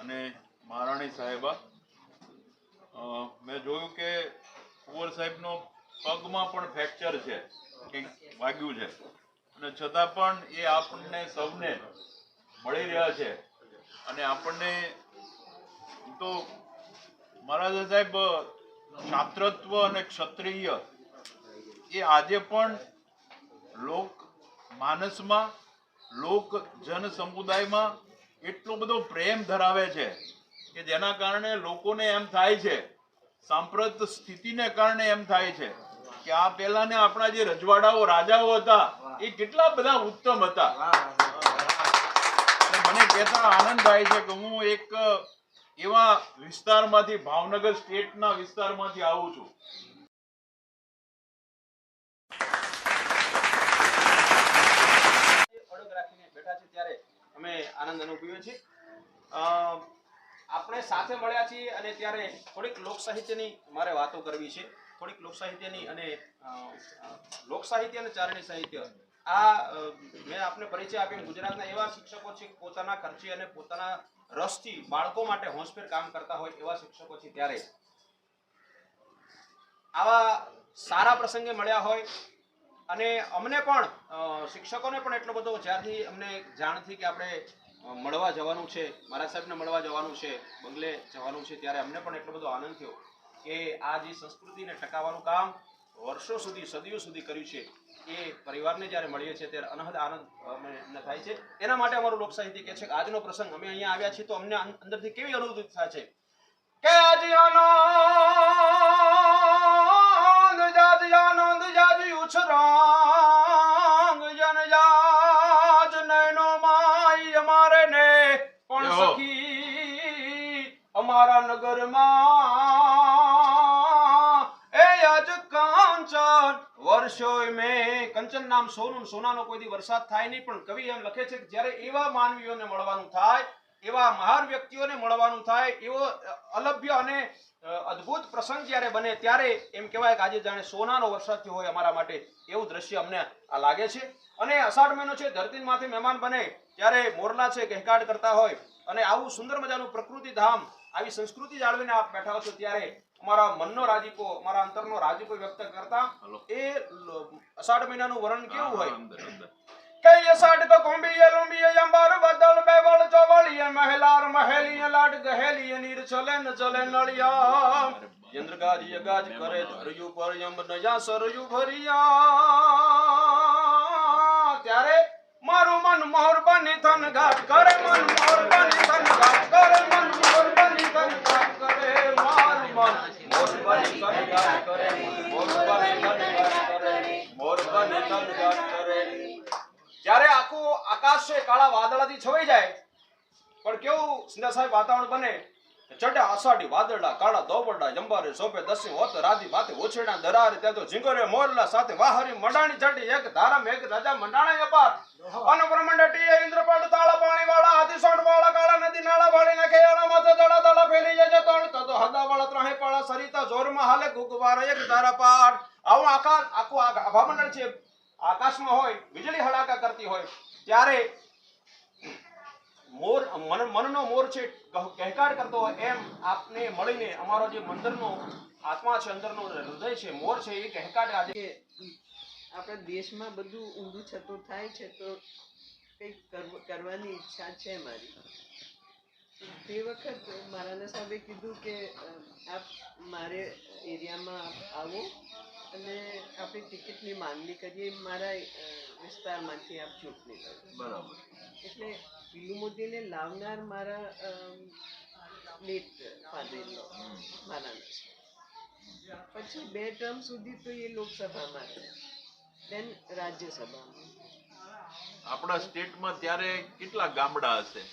અને મહારાણી સાહેબા મેં જોયું કે કુંવર સાહેબનો પગમાં પણ ફ્રેક્ચર છે, કંઈક વાગ્યું છે. અને છતાં પણ એ આપણને સૌને મળી રહ્યા છે. અને આપણને તો મહારાજા સાહેબ શાસ્ત્રત્વ અને ક્ષત્રિય એ આજે પણ લોક માનસમાં, લોક જન સમુદાયમાં એટલો બધો પ્રેમ ધરાવે છે કે જેના કારણે લોકોને એમ થાય છે, સાંપ્રત સ્થિતિને કારણે એમ થાય છે કે આ પહેલાને આપણા જે રજવાડાઓ, રાજાઓ હતા, એ કેટલા બધા ઉત્તમ હતા. મને કહેતા આનંદ થાય છે કે હું એક એવા વિસ્તારમાંથી, ભાવનગર સ્ટેટના વિસ્તારમાંથી આવું છું અડગ રાખીને બેઠા છે ત્યારે અમે આનંદ અનુભવ્યો છે. આપણે સાથે મળ્યા છીએ અને ત્યારે થોડીક લોક સાહિત્યની મારે વાતો કરવી છે. થોડીક લોક સાહિત્યની અને અ, અ, લોક સાહિત્ય અને ચારણી સાહિત્ય. આ મેં આપને પરિચય આપ્યો ગુજરાતના એવા શિક્ષકો છે પોતાના ખર્ચે અને પોતાના રસથી બાળકો માટે હોંશભેર કામ કરતા હોય એવા શિક્ષકો છે ત્યારે. આવા સારા પ્રસંગે મળ્યા હોય અને અમને પણ શિક્ષકોને પણ એટલો બધો જ્યારથી અમને જાણ થઈ કે આપણે મળવા જવાનું છે. મારા સાહેબને મળવા જવાનું છે. બંગલે જવાનું છે ત્યારે અમને પણ એટલો બધો આનંદ થયો કે આ જે સંસ્કૃતિને ટકાવવાનું કામ વર્ષો સુધી, સદીઓ સુધી કર્યું છે. એ પરિવારને જ્યારે મળીએ છીએ ત્યારે અનહદ આનંદ અમને અમને થાય છે. એના માટે અમારું લોક કહે છે કે આજનો પ્રસંગ અમે અહીંયા આવ્યા છીએ તો અમને અંદરથી કેવી અનુભૂતિ થાય છે? કે આજે અમારા નગરમાં. એ આજ કાંચન, વર્ષોય મેં કંચન નામ સોનું સોનાનો કોઈ દી વરસાદ થાય નહીં, પણ કવિ એમ લખે છે કે જ્યારે એવા માનવીઓને મળવાનું થાય, એવા મહાન વ્યક્તિઓને મળવાનું થાય, એવો અલભ્ય અને અદભુત પ્રસંગ જ્યારે બને ત્યારે એમ કહેવાય કે આજે જાણે સોનાનો વરસાદ થયો હોય અમારા માટે, એવું દ્રશ્ય અમને આ લાગે છે. અને અષાઢ મહિનો છે ધરતી માંથી મહેમાન બને, ત્યારે મોરલા છે, કહેકાટ કરતા હોય, અને આવું સુંદર મજાનું પ્રકૃતિ ધામ આવી સંસ્કૃતિ જાળવીને આપ બેઠા છો ત્યારે અમારા મનનો રાજીપો અમારા અંતરનો રાજીપો વ્યક્ત કરતા એ અષાઢ મહિનાનું વર્ણન કેવું હોય? કઈ અષાઢ તો કોંબીએ લુંબીએ અંબાર બદલ બેવળ ચોવળીએ મહેલાર મહેલીએ લાડ ગહેલીએ નીર ચલે ન ચલે નળિયા. ચંદ્ર ગાજીએ ગાજ કરે ધરયુ પર યમ નયા સરયુ ભરિયા. ત્યારે મારું મન મોર બની થન ઘાટ કરે મન મોર બની થન ઘાટ કરે મન મોર બની થન ઘાટ કરે મારું મન મોર બની થન ઘાટ કરે મોર બની થન ઘાટ કરે મોર બની થન ઘાટ કરે જ્યારે આખું આકાશ છે કાળા વાદળાથી છવાઈ જાય પણ કેવું સિંધા સાહેબ વાતાવરણ બને? ચડ્યા આષાઢી વાદળા કાળા દોબડા જંબારે સોપે દસી હોત રાધી માથે ઓછેડા દરારે ત્યાં તો ઝીંગોરે મોરલા સાથે વાહરી મંડાણી ચડી એક ધારા મેઘ રાજા મંડાણા અપાર. અનુપ્રમંડ ટીએ ઇન્દ્રપાડ તાળા પાણી વાળા હાથી સોંડ વાળા સરિતા જોરમાં હાલે, ગુગવાર એક ધારા પાડ આવું આકાશ આખું આભામંડળ છે, આકાશમાં હોય, વીજળી હડાકા કરતી હોય, ત્યારે મોર, મન, મનનો મોર છે કહ- કહેકાર કરતો હોય, એમ આપને મળીને અમારો જે મંદિરનો આત્મા છે, અંદરનો હૃદય છે, મોર છે, એ કહેકાર આજે આપણા દેશમાં બધું ઊંધું છતું થાય છે, તો કંઈક કરવાની ઈચ્છા છે મારી. તે વખત મારાના સાહેબે કીધું કે આપ મારે એરિયામાં આવો અને આપણી ટિકિટની માંગણી કરીએ મારા વિસ્તારમાંથી આપ ચૂંટણી કરો બરાબર. એટલે પીલુમોદીને લાવનાર મારા લેટ ફાધર મારાના છે. પછી બે ટર્મ સુધી તો એ લોકસભામાં રહ્યા દેન રાજ્યસભામાં. આપણા સ્ટેટમાં ત્યારે કેટલા ગામડા હશે?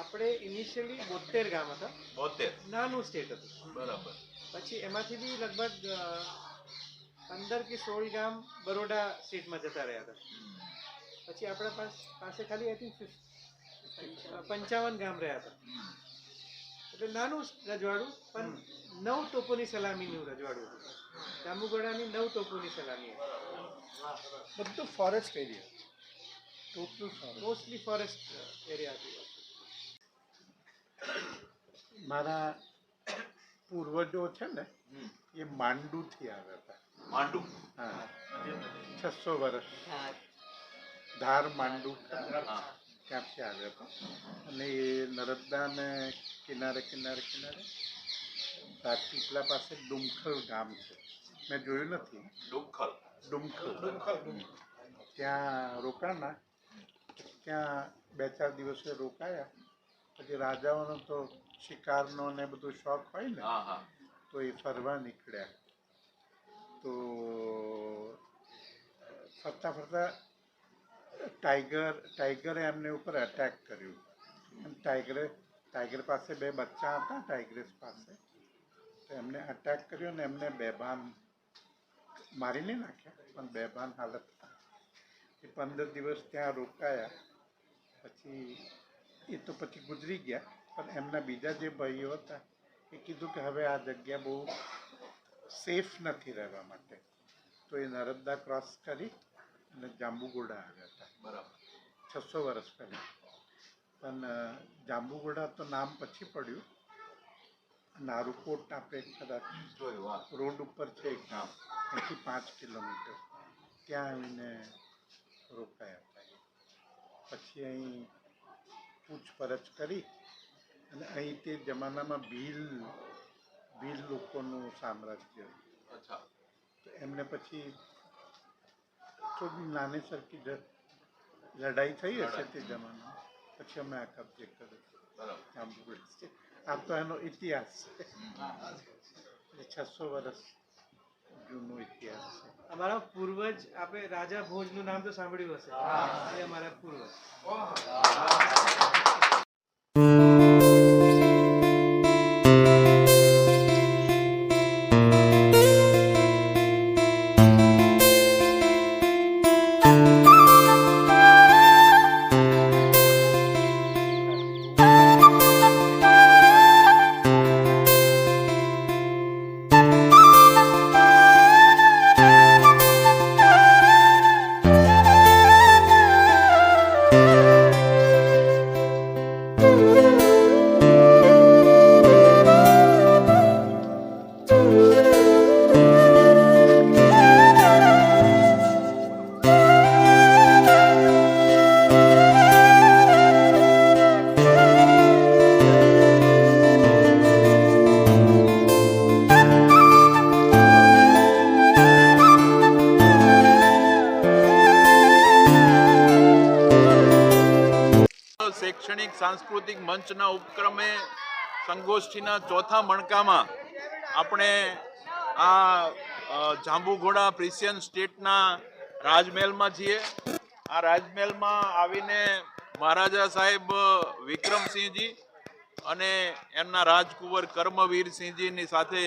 આપણે ઇનિશિયલી બોતેર ગામ હતા. બોતેર નાનું સ્ટેટ હતું. બરાબર. પછી એમાંથી બી લગભગ પંદર કે સોળ ગામ બરોડા સ્ટેટમાં જતા રહ્યા હતા. પછી આપણા પાસ પાસે ખાલી આઈ થિંક પંચાવન ગામ રહ્યા હતા. એટલે નાનું રજવાડું પણ નવ તોપોની સલામીનું રજવાડું હતું. જાંબુગોડાની નવ તોપોની સલામી હતી. બધું forest area total forest mostly forest area હતી. મારા પૂર્વજો છે ને એ માંડુથી આવ્યા હતા. માંડુ? હા. છસો વર્ષ. ધાર માંડુ ત્યાંથી આવ્યા હતા. અને એ નર્મદાને કિનારે કિનારે કિનારે રાજપીપલા પાસે ડુમખલ ગામ છે. મેં જોયું નથી. ડુમખલ ડુમખલ. ત્યાં રોકાણા. ત્યાં બે ચાર દિવસે રોકાયા. પછી રાજાઓનો તો શિકારનો ને બધો શોખ હોય ને હા હા. તો એ ફરવા નીકળ્યા. તો ફરતા ફરતા ટાઈગર ટાઈગરે એમને ઉપર અટેક કર્યું. અને ટાઈગરે ટાઈગર પાસે બે બચ્ચા હતા ટાઈગ્રેસ પાસે. તો એમને અટેક કર્યો ને એમને બેભાન મારી નહીં નાખ્યા પણ બેભાન હાલત. એ પંદર દિવસ ત્યાં રોકાયા. પછી એ તો પછી ગુજરી ગયા. પણ એમના બીજા જે ભાઈઓ હતા એ કીધું કે હવે આ જગ્યા બહુ સેફ નથી રહેવા માટે. તો એ નર્મદા ક્રોસ કરી અને જાંબુગોડા આવ્યા હતા. બરાબર. છસો વર્ષ પહેલાં. પણ જાંબુગોડા તો નામ પછી પડ્યું. નારુકોટ આપણે કદાચ જોયું રોડ ઉપર છે એક ગામ. એથી પાંચ કિલોમીટર. ત્યાં આવીને રોકાયા હતા. પછી અહીં પૂછપરછ કરી અને અહીં તે જમાનામાં ભીલ ભીલ લોકોનું સામ્રાજ્ય. તો એમને પછી થોડી નાની સરખી લડાઈ થઈ હશે તે જમાનામાં. પછી અમે આ કબજે કર્યો. બરાબર. છે. આ તો એનો ઇતિહાસ છે. છસો વર્ષ જૂનો ઇતિહાસ છે. અમારા પૂર્વજ આપણે રાજા ભોજનું નામ તો સાંભળ્યું હશે. એ અમારા પૂર્વજ. શૈક્ષણિક, સાંસ્કૃતિક મંચના ઉપક્રમે સંગોષ્ઠીના ચોથા મણકામાં આપણે આ જાંબુઘોડા પ્રિસિયન સ્ટેટના રાજમહેલમાં છીએ. આ રાજમહેલમાં આવીને મહારાજા સાહેબ વિક્રમસિંહજી અને એમના રાજકુંવર કર્મવીરસિંહજીની સાથે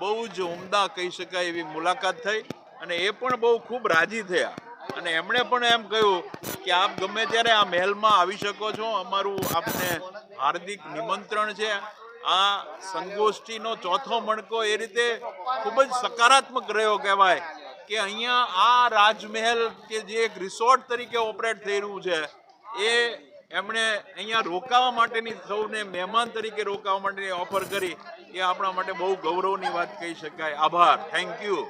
બહુ જ ઉમદા કહી શકાય એવી મુલાકાત થઈ અને એ પણ બહુ ખૂબ રાજી થયા. અને એમણે પણ એમ કહ્યું કે આપ ગમે ત્યારે આ મહેલમાં આવી શકો છો. અમારું આપને હાર્દિક નિમંત્રણ છે. આ સંગોષ્ઠીનો ચોથો મણકો એ રીતે ખૂબ જ સકારાત્મક રહ્યો કહેવાય કે અહીંયા આ રાજમહેલ કે જે એક રિસોર્ટ તરીકે ઓપરેટ થઈ રહ્યું છે, એ એમણે અહીંયા રોકાવા માટેની સૌને મહેમાન તરીકે રોકાવા માટેની ઓફર કરી. એ આપણા માટે બહુ ગૌરવની વાત કહી શકાય. આભાર. Thank you.